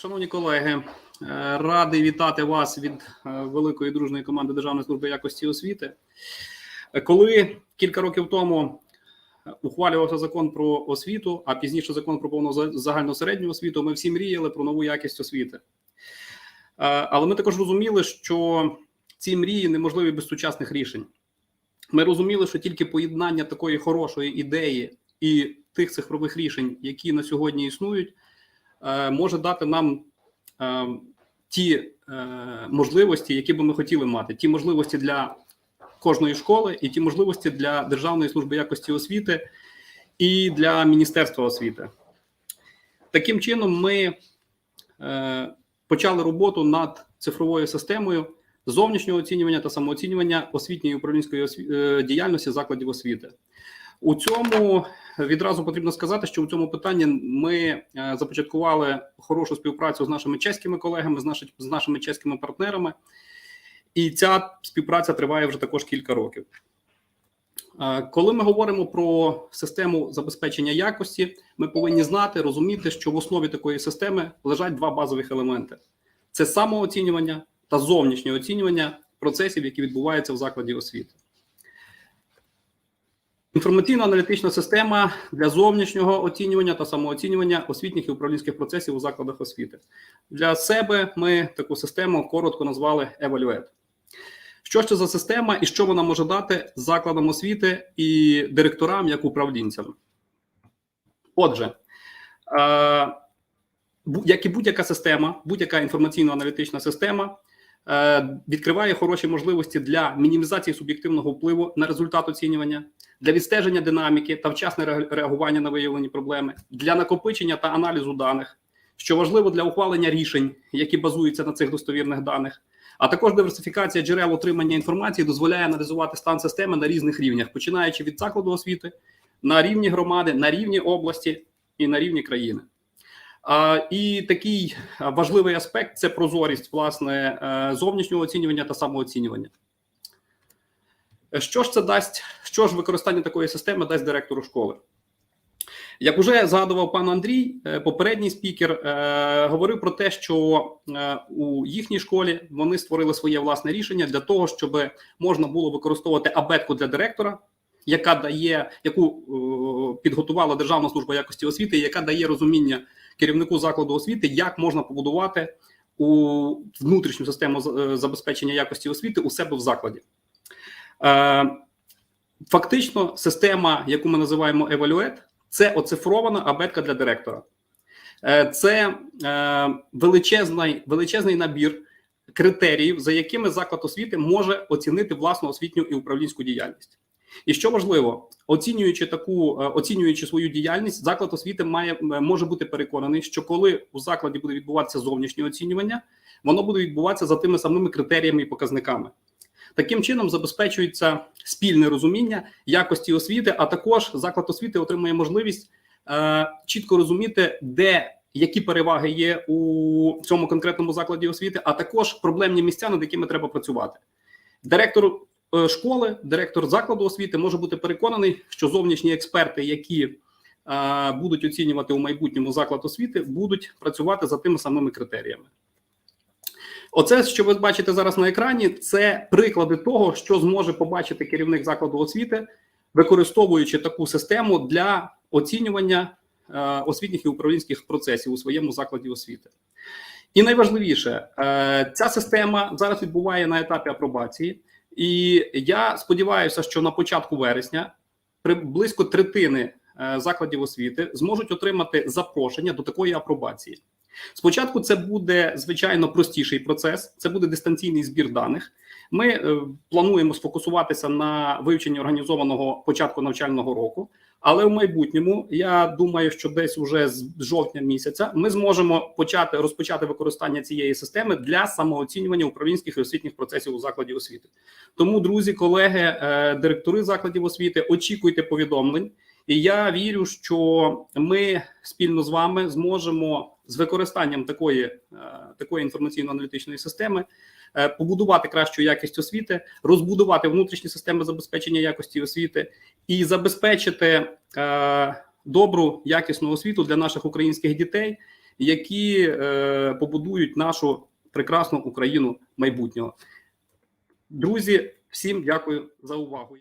Шановні колеги, е, радий вітати вас від е, великої дружної команди Державної служби якості освіти. Е, Коли кілька років тому ухвалювався закон про освіту, а пізніше закон про повну загальну середню освіту, ми всі мріяли про нову якість освіти. Але ми також розуміли, що ці мрії неможливі без сучасних рішень. Ми розуміли, що тільки поєднання такої хорошої ідеї і тих цифрових рішень, які на сьогодні існують, може дати нам е, ті е, можливості, які би ми хотіли мати, ті можливості для кожної школи, і ті можливості для Державної служби якості освіти і для Міністерства освіти. Таким чином, ми е, почали роботу над цифровою системою зовнішнього оцінювання та самооцінювання освітньої управлінської осві- е, діяльності закладів освіти. У цьому відразу потрібно сказати, що у цьому питанні ми е, започаткували хорошу співпрацю з нашими чеськими колегами, з, наші, з нашими чеськими партнерами, і ця співпраця триває вже також кілька років. Е, Коли ми говоримо про систему забезпечення якості, ми повинні знати, розуміти, що в основі такої системи лежать два базових елементи: це самооцінювання та зовнішнє оцінювання процесів, які відбуваються в закладі освіти. Інформаційно-аналітична система для зовнішнього оцінювання та самооцінювання освітніх і управлінських процесів у закладах освіти. Для себе ми таку систему коротко назвали Evaluate. Що це за система і що вона може дати закладам освіти і директорам як управлінцям? Отже, е, як і будь-яка система, будь-яка інформаційно-аналітична система відкриває хороші можливості для мінімізації суб'єктивного впливу на результат оцінювання, для відстеження динаміки та вчасне реагування на виявлені проблеми, для накопичення та аналізу даних, що важливо для ухвалення рішень, які базуються на цих достовірних даних. А також диверсифікація джерел отримання інформації дозволяє аналізувати стан системи на різних рівнях, починаючи від закладу освіти, на рівні громади, на рівні області і на рівні країни. І такий важливий аспект це прозорість власне е, зовнішнього оцінювання та самооцінювання. Що ж це дасть? Що ж використання такої системи дасть директору школи? Як уже згадував пан Андрій, е, попередній спікер е, говорив про те, що е, у їхній школі вони створили своє власне рішення для того, щоб можна було використовувати абетку для директора, яка дає, яку е, підготувала Державна служба якості освіти, яка дає розуміння керівнику закладу освіти, як можна побудувати у внутрішню систему е, забезпечення якості освіти у себе в закладі. Е, Фактично, система, яку ми називаємо Evaluate, це оцифрована абетка для директора. Е, Це величезний, величезний набір критеріїв, за якими заклад освіти може оцінити власну освітню і управлінську діяльність. І що важливо, оцінюючи таку, е, оцінюючи свою діяльність, заклад освіти має може бути переконаний, що коли у закладі буде відбуватися зовнішнє оцінювання, воно буде відбуватися за тими самими критеріями і показниками. Таким чином забезпечується спільне розуміння якості освіти, а також заклад освіти отримує можливість е, чітко розуміти, де які переваги є у цьому конкретному закладі освіти, а також проблемні місця, над якими треба працювати. Директор школи, директор закладу освіти може бути переконаний, що зовнішні експерти, які е, будуть оцінювати у майбутньому заклад освіти, будуть працювати за тими самими критеріями. Оце, що ви бачите зараз на екрані, це приклади того, що зможе побачити керівник закладу освіти, використовуючи таку систему для оцінювання е, освітніх і управлінських процесів у своєму закладі освіти. І найважливіше, е, ця система зараз відбуває на етапі апробації, і я сподіваюся, що на початку вересня близько третини е, закладів освіти зможуть отримати запрошення до такої апробації. Спочатку це буде звичайно простіший процес, це буде дистанційний збір даних. Ми е, плануємо сфокусуватися на вивченні організованого початку навчального року. Але в майбутньому я думаю, що десь уже з жовтня місяця ми зможемо почати розпочати використання цієї системи для самооцінювання управлінських і освітніх процесів у закладі освіти. Тому, друзі, колеги, е, директори закладів освіти, очікуйте повідомлень. І я вірю, що ми спільно з вами зможемо з використанням такої, е, такої інформаційно-аналітичної системи е, побудувати кращу якість освіти, розбудувати внутрішні системи забезпечення якості освіти і забезпечити е, добру якісну освіту для наших українських дітей, які побудують нашу прекрасну Україну майбутнього. Друзі, всім дякую за увагу.